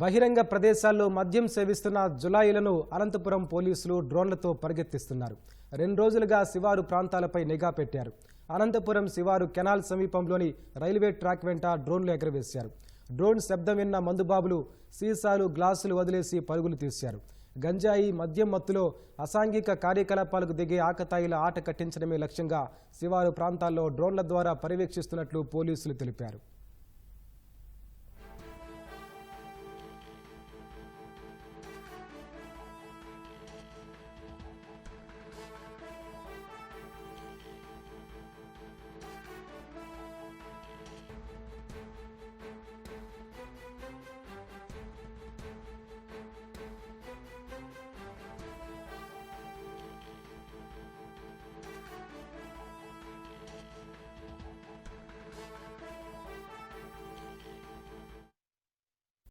బహిరంగ ప్రదేశాల్లో మద్యం సేవిస్తున్న జులాయిలను అనంతపురం పోలీసులు డ్రోన్లతో పరిగెత్తిస్తున్నారు. రెండు రోజులుగా శివారు ప్రాంతాలపై నిఘా పెట్టారు. అనంతపురం శివారు కెనాల్ సమీపంలోని రైల్వే ట్రాక్ వెంట డ్రోన్లు ఎగరవేశారు. డ్రోన్ శబ్దం విన్న మందుబాబులు సీసాలు గ్లాసులు వదిలేసి పరుగులు తీశారు. గంజాయి మద్యం మత్తులో అసాంఘిక కార్యకలాపాలకు దిగే ఆకతాయిల ఆట కట్టించడమే లక్ష్యంగా శివారు ప్రాంతాల్లో డ్రోన్ల ద్వారా పర్యవేక్షిస్తున్నట్లు పోలీసులు తెలిపారు.